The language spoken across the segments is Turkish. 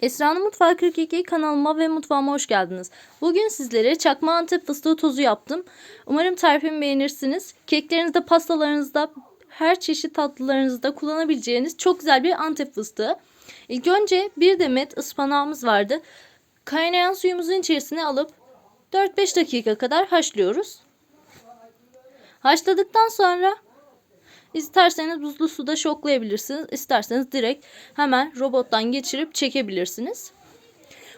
Esra'nın Mutfağı 42 kanalıma ve mutfağıma hoş geldiniz. Bugün sizlere çakma antep fıstığı tozu yaptım. Umarım tarifimi beğenirsiniz. Keklerinizde, pastalarınızda, her çeşit tatlılarınızda kullanabileceğiniz çok güzel bir antep fıstığı. İlk önce bir demet ıspanağımız vardı. Kaynayan suyumuzun içerisine alıp 4-5 dakika kadar haşlıyoruz. Haşladıktan sonra İsterseniz buzlu suda şoklayabilirsiniz. İsterseniz direkt hemen robottan geçirip çekebilirsiniz.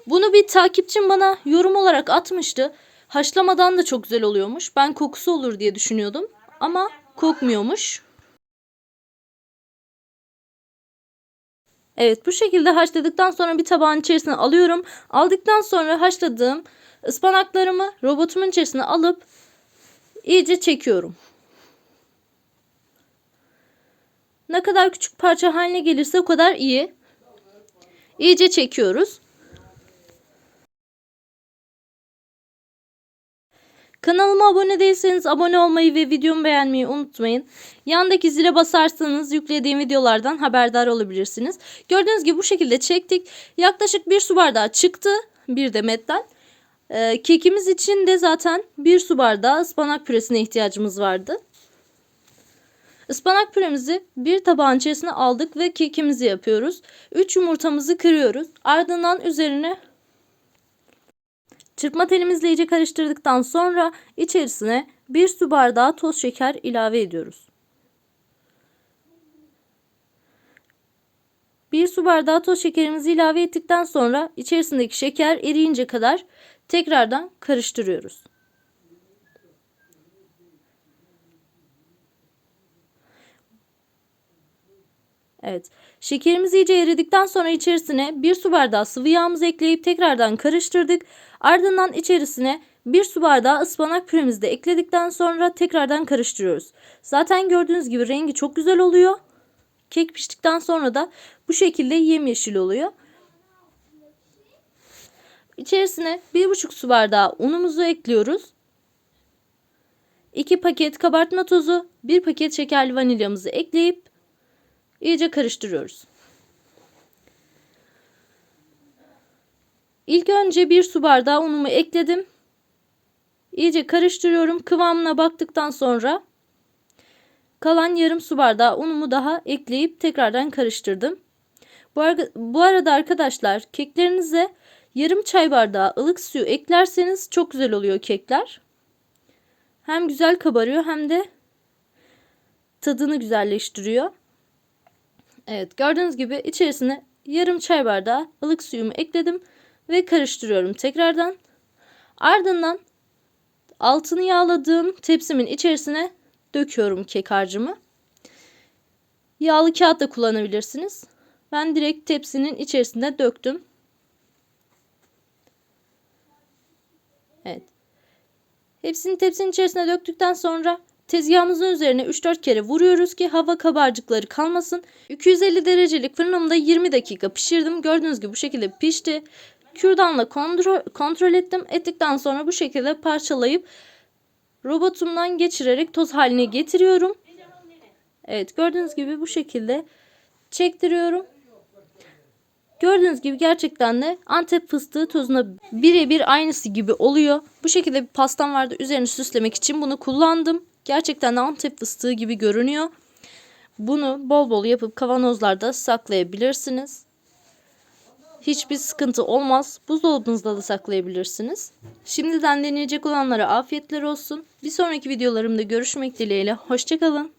Bunu bir takipçim bana yorum olarak atmıştı. Haşlamadan da çok güzel oluyormuş. Ben kokusu olur diye düşünüyordum. Ama kokmuyormuş. Evet bu şekilde haşladıktan sonra bir tabağın içerisine alıyorum. Aldıktan sonra haşladığım ıspanaklarımı robotumun içerisine alıp iyice çekiyorum. Ne kadar küçük parça haline gelirse o kadar iyi. İyice çekiyoruz. Kanalıma abone değilseniz abone olmayı ve videomu beğenmeyi unutmayın. Yandaki zile basarsanız yüklediğim videolardan haberdar olabilirsiniz. Gördüğünüz gibi bu şekilde çektik. Yaklaşık bir su bardağı çıktı bir demetten. Ee, kekimiz için de zaten bir su bardağı ıspanak püresine ihtiyacımız vardı. Ispanak püremizi bir tabağın içerisine aldık ve kekimizi yapıyoruz. 3 yumurtamızı kırıyoruz. Ardından üzerine çırpma telimizle iyice karıştırdıktan sonra içerisine 1 su bardağı toz şeker ilave ediyoruz. 1 su bardağı toz şekerimizi ilave ettikten sonra içerisindeki şeker eriyince kadar tekrardan karıştırıyoruz. Evet. Şekerimiz iyice eridikten sonra içerisine bir su bardağı sıvı yağımızı ekleyip tekrardan karıştırdık. Ardından içerisine bir su bardağı ıspanak püremizi de ekledikten sonra tekrardan karıştırıyoruz. Zaten gördüğünüz gibi rengi çok güzel oluyor. Kek piştikten sonra da bu şekilde yemyeşil oluyor. İçerisine bir buçuk su bardağı unumuzu ekliyoruz. 2 paket kabartma tozu, 1 paket şekerli vanilyamızı ekleyip iyice karıştırıyoruz. İlk önce bir su bardağı unumu ekledim. İyice karıştırıyorum. Kıvamına baktıktan sonra kalan yarım su bardağı unumu daha ekleyip tekrardan karıştırdım. Bu, arada, bu arada arkadaşlar keklerinize yarım çay bardağı ılık suyu eklerseniz çok güzel oluyor kekler. Hem güzel kabarıyor hem de tadını güzelleştiriyor. Evet gördüğünüz gibi içerisine yarım çay bardağı ılık suyumu ekledim ve karıştırıyorum tekrardan. Ardından altını yağladığım tepsimin içerisine döküyorum kek harcımı. Yağlı kağıt da kullanabilirsiniz. Ben direkt tepsinin içerisine döktüm. Evet. Hepsini tepsinin içerisine döktükten sonra Tezgahımızın üzerine 3-4 kere vuruyoruz ki hava kabarcıkları kalmasın. 250 derecelik fırınımda 20 dakika pişirdim. Gördüğünüz gibi bu şekilde pişti. Kürdanla kontrol, kontrol ettim. Ettikten sonra bu şekilde parçalayıp robotumdan geçirerek toz haline getiriyorum. Evet gördüğünüz gibi bu şekilde çektiriyorum. Gördüğünüz gibi gerçekten de Antep fıstığı tozuna birebir aynısı gibi oluyor. Bu şekilde bir pastam vardı. Üzerini süslemek için bunu kullandım. Gerçekten Antep fıstığı gibi görünüyor. Bunu bol bol yapıp kavanozlarda saklayabilirsiniz. Hiçbir sıkıntı olmaz. Buzdolabınızda da saklayabilirsiniz. Şimdiden deneyecek olanlara afiyetler olsun. Bir sonraki videolarımda görüşmek dileğiyle. Hoşçakalın.